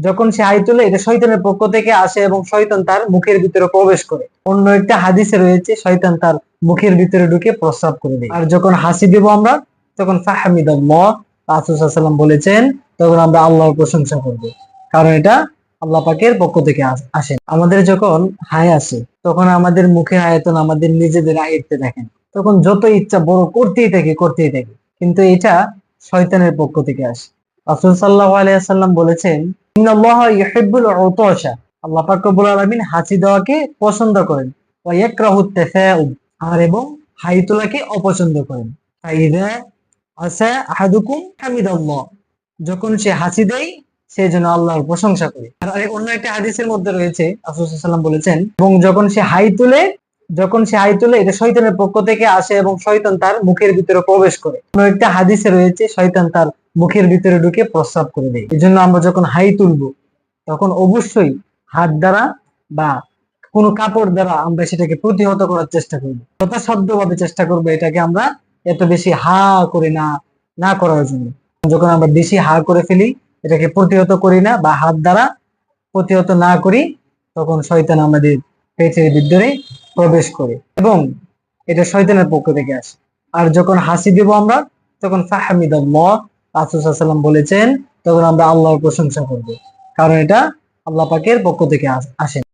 যখন সে হাই তোলে এটা শয়তানের পক্ষ থেকে আসে এবং শয়তান তার মুখের ভিতরে প্রবেশ করে। অন্য একটা হাদিসে রয়েছে, শয়তান তার মুখের ভিতরে ঢুকে প্রস্রাব করে দেয়। আর যখন হাসি দেব আমরা, তখন ফাহামিদাল্লাহ রাসূলুল্লাহ বলেছেন, তখন আমরা আল্লাহর প্রশংসা করব। কারণ এটা আল্লাহ পাকের পক্ষ থেকে আস- আমাদের যখন হাই আসে, তখন আমাদের মুখের আয়তন আমাদের নিজেদের আয়ত্তে দেখেন। তখন যত ইচ্ছা বড় করতেই থাকে করতেই থাকে। কিন্তু এটা শয়তানের পক্ষ থেকে আসে। রাসূল সাল্লাল্লাহু আলাইহি সাল্লাম বলেছেন হাসি দেওয়াকে পছন্দ করেন। আর এবং হাই তোলাকে অপছন্দ করেন। যখন সে হাসি দেয়, সে যেন আল্লাহর প্রশংসা করে। আর অন্য একটা হাদিসের মধ্যে রয়েছে রাসূলুল্লাহ বলেছেন, এবং যখন সে হাই তুলে, যখন সে হাই তুলে, এটা শয়তানের পক্ষ থেকে আসে এবং শয়তান তার মুখের ভিতরে প্রবেশ করে। অন্য একটা হাদিসে রয়েছে, শয়তান তার মুখের ভিতরে ঢুকে প্রস্রাব করে দেয়। এই জন্য আমরা যখন হাই তুলবো, তখন অবশ্যই হাত দ্বারা বা কোনো কাপড় দ্বারা আমরা সেটাকে প্রতিহত করার চেষ্টা করব। যথাসাধ্য ভাবে চেষ্টা করব এটাকে আমরা এত বেশি হা করে না না করার জন্য। যখন আমরা বেশি হা করে ফেলি, এটাকে প্রতিহত করি না বা হাত দ্বারা প্রতিহত না করি, তখন শয়তান আমাদের পেটের ভিতরে প্রবেশ করে এবং এটা শয়তানের পক্ষ থেকে আসে। আর যখন হাসি দেব আমরা, তখন ফাহামিদাল্লাহ রাসূলুল্লাহ বলেছেন, তখন আমরা আল্লাহর প্রশংসা করব। কারণ এটা আল্লাহ পাকের পক্ষ থেকে আস- আসে।